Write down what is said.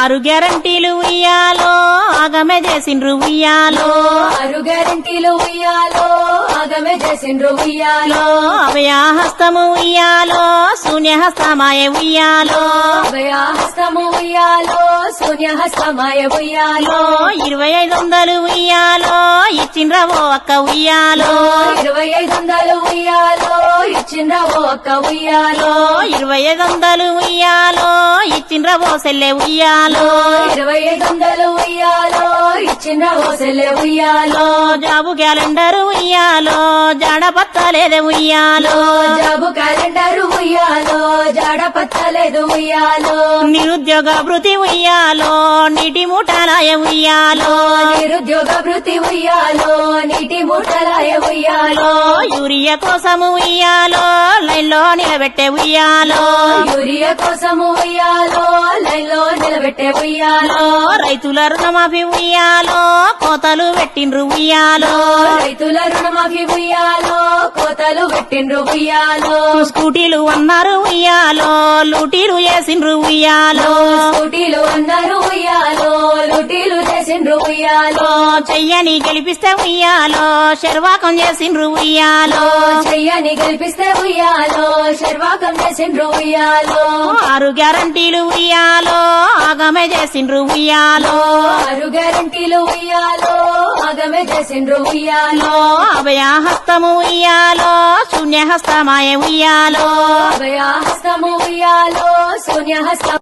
ఆరు గ్యారంటీలు ఉయ్యాలో ఆగమే చేసిండ్రు ఉయ్యాలో. ఆరు గ్యారంటీలు ఉయ్యాలో ఆగమే చేసిండ్రు ఉయ్యాలో. అభయాహస్తము ఉయ్యాలో శూన్యహస్తమాయ ఉయ్యాలో. అభయాహస్తము ఉయ్యాలో శూన్యహస్తమాయ ఉయ్యాలో. ఇరవై ఐదు వందలు ఉయ్యాలో ఇచ్చిండ్రవో అక్క ఉయ్యాలో. ఇరవై ఐదు వందలు ఉయ్యాలో ఇచ్చిండ్రా ఓ ఒక్క ఉయ్యాలో. ఇరవై ఐదు వందలు ఉయ్యాలో ఇచ్చిండ్రవో సెల్లె ఉయ్యాలో. ఇరవై ఐదు వందలు ఉయ్యాలో ఇచ్చిండ్రా ఓ సెల్లె ఉయ్యాలో. జాబు క్యాలెండర్ ఉయ్యాలో జాడ పత్తలేదే ఉయ్యాలో. జాబు క్యాలెండర్ ఉయ్యాలో జాడ పత్తలేదు ఉయ్యాలో. నిరుద్యోగ భృతి ఉయ్యాలో నీటి మూటలాయ ఉయ్యాలో. నిరుద్యోగ వృత్తి ఉయ్యాలో నీటి మూటలాయ ఉయ్యాలో. యూరియా కోసము ఉయ్యాలో లైన్లో నిలబెట్టే ఉయ్యాలో. యూరియా కోసము ఉయ్యాలో. నిలబెట్టే ఉయ్యాలో. రైతుల రుణమాఫీ ఉయ్యాలో కోతలు పెట్టిండ్రు ఉయ్యాలో. రైతుల రుణమాఫీ ఉయ్యాలో కోతలు పెట్టిండ్రు ఉయ్యాలో. స్కూటీలు అన్నారు ఉయ్యాలో లూటీలు వేసిండ్రు ఉయ్యాలో. స్కూటీలు అన్నారు ఉయ్యాలో లూటీలు చేసిండ్రు ఉయ్యాలో. చెయ్యని గెలిపిస్తే ఉయ్యాలో శర్వాకం చేసిండ్రు ఉయ్యాలో. చెయ్యని గెలిపిస్తే ఉయ్యాలో శర్వాకం చేసిండ్రు ఉయ్యాలో. ఆరు గ్యారంటీలు ఉయ్యాలో ఆగమే చేసిండ్రు ఉయ్యాలో. ఆరు గ్యారంటీలు ఉయ్యాలో ఆగమే చేసిండ్రు ఉయ్యాలో. అభయాహస్తము ఉయ్యాలో శూన్యహస్తమాయ ఉయ్యాలో. అభయాహస్తము ఉయ్యాలో శూన్యహస్తం